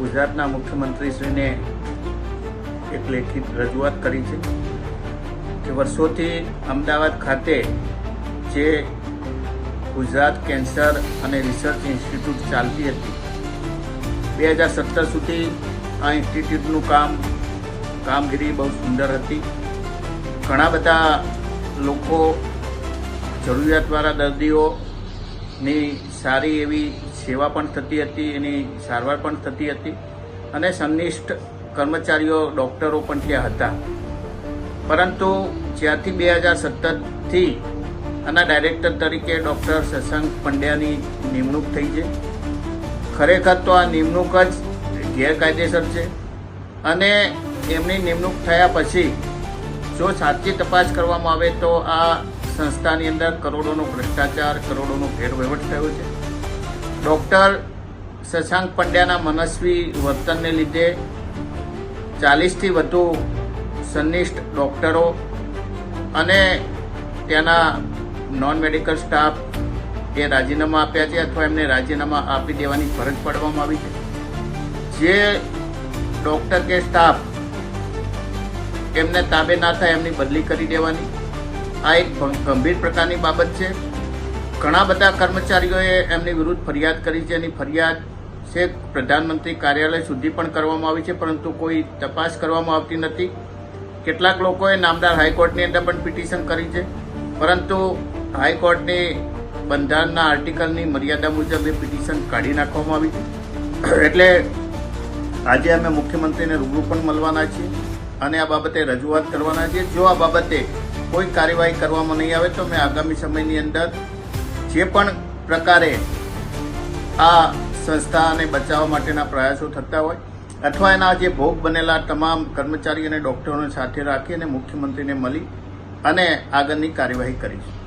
ગુજરાતના મુખ્યમંત્રીશ્રીને એક લેખિત રજૂઆત કરી છે કે વર્ષોથી અમદાવાદ ખાતે જે ગુજરાત કેન્સર અને રિસર્ચ ઇન્સ્ટિટ્યૂટ ચાલતી હતી, બે હજાર સત્તર સુધી આ ઇન્સ્ટિટ્યૂટનું કામ, કામગીરી બહુ સુંદર હતી. ઘણા બધા લોકો જરૂરિયાતવાળા દર્દીઓની સારી એવી સેવા પણ થતી હતી, એની સારવાર પણ થતી હતી અને સંનિષ્ઠ કર્મચારીઓ ડૉક્ટરો પણ ત્યાં હતા. પરંતુ જ્યારથી બે હજાર સત્તરથી આના ડાયરેક્ટર તરીકે ડૉક્ટર શશાંક પંડ્યાની નિમણૂક થઈ છે. ખરેખર તો આ નિમણૂક જ ગેરકાયદેસર છે અને એમની નિમણૂક થયા પછી જો સાચી તપાસ કરવામાં આવે તો આ સંસ્થાની અંદર કરોડોનો ભ્રષ્ટાચાર, કરોડોનો ગેરવહીવટ થયો છે. ડૉક્ટર શશાંક પંડ્યાના મનસ્વી વર્તનને લીધે ચાલીસથી વધુ સંનિષ્ઠ ડૉક્ટરો અને ત્યાંના નોન મેડિકલ સ્ટાફ એ રાજીનામા આપ્યા છે અથવા એમને રાજીનામા આપી દેવાની ફરજ પાડવામાં આવી છે. જે ડૉક્ટર કે સ્ટાફ એમને તાબે ના થાય એમની બદલી કરી દેવાની. આ એક ગંભીર પ્રકારની બાબત છે. ઘણા બધા કર્મચારીઓએ એમની વિરુદ્ધ ફરિયાદ કરી છે એની ફરિયાદ છે પ્રધાનમંત્રી કાર્યાલય સુધી પણ કરવામાં આવી છે, પરંતુ કોઈ તપાસ કરવામાં આવતી નથી. કેટલાક લોકોએ નામદાર હાઈકોર્ટની અંદર પણ પિટિશન કરી છે. પરંતુ હાઈકોર્ટની બંધારણના આર્ટિકલની મર્યાદા મુજબ એ પિટિશન કાઢી નાખવામાં આવી છે. એટલે આજે અમે મુખ્યમંત્રીને રૂબરૂ પણ મળવાના છીએ અને આ બાબતે રજૂઆત કરવાના છીએ. જો આ બાબતે કોઈ કાર્યવાહી કરવામાં નહીં આવે તો મેં આગામી સમયની અંદર જે પણ પ્રકારે આ સંસ્થાને બચાવવા માટેના પ્રયાસો થતા હોય અથવા એના જે ભોગ બનેલા તમામ કર્મચારી અને ડૉક્ટરોને સાથે રાખી અને મુખ્યમંત્રીને મળી અને આગળની કાર્યવાહી કરીશું